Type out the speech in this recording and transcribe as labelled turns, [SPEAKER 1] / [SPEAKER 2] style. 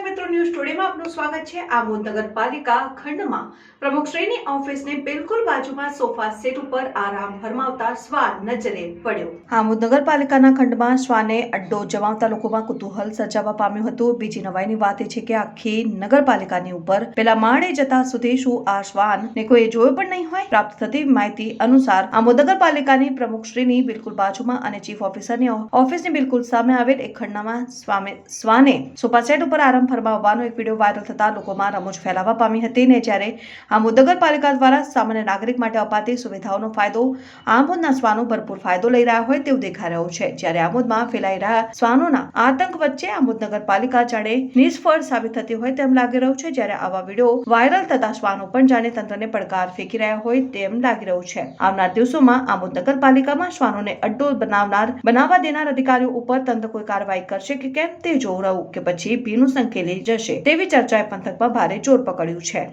[SPEAKER 1] muchas ટુડેમાં આપનું સ્વાગત છે. આબોદ નગરપાલિકા ખંડમાં પ્રમુખશ્રીની ઓફિસને બિલકુલ બાજુમાં સોફા સેટ ઉપર આરામ ફરમાવતા શ્વાન નજરે પડ્યો. આબોદ નગરપાલિકાના ખંડમાં શ્વાને અડ્ડો જમાવતા લોકોમાં કુતૂહલ સર્જાવા પામ્યું હતું. બીજી નવાઈની વાત એ છે કે આખી નગરપાલિકાની ઉપર પેલા માળે જતા સુધી શું આ શ્વાન ને કોઈ જોયો પણ નહીં હોય? પ્રાપ્ત થતી માહિતી અનુસાર આબોદ નગરપાલિકાની પ્રમુખશ્રીની બિલકુલ બાજુમાં અને ચીફ ઓફિસરની ઓફિસની બિલકુલ સામે આવેલ એક ખંડમાં સ્વામે શ્વાને સોફા સેટ ઉપર આરામ ફરમાવવાનો એક વીડિયો વાયરલ થતા લોકોમાં રમૂજ ફેલાવા પામી હતી ને જ્યારે આ મુદ્દગર પાલિકા દ્વારા સામાન્ય નાગરિક માટે અપાતી સુવિધાઓનો ફાયદો આમોદના શ્વાનો ભરપૂર ફાયદો લઈ રહ્યા હોય તેવું દેખાઈ રહ્યું છે. જ્યારે આમોદમાં ફેલાઈ રહ્યા શ્વાનોના આતંક વચ્ચે આમોદ નગરપાલિકા જાણે નિષ્ફળ સાબિત થતી હોય તેમ લાગી રહ્યું છે. જ્યારે આવા વીડિયો વાયરલ થતા શ્વાનો પણ જાણે તંત્રને પડકાર ફેંકી રહ્યા હોય તેમ લાગી રહ્યું છે. આવનાર દિવસોમાં આમોદ નગરપાલિકામાં શ્વાનોને અડ્ડો બનાવનાર, બનાવવા દેનાર અધિકારીઓ ઉપર તંત્ર કોઈ કાર્યવાહી કરશે કે કેમ તે જોવું રહ્યું કે પછી ભીનું સંકેલી જશે. તેવી ચર્ચાએ પંથકમાં ભારે જોર પકડ્યું છે.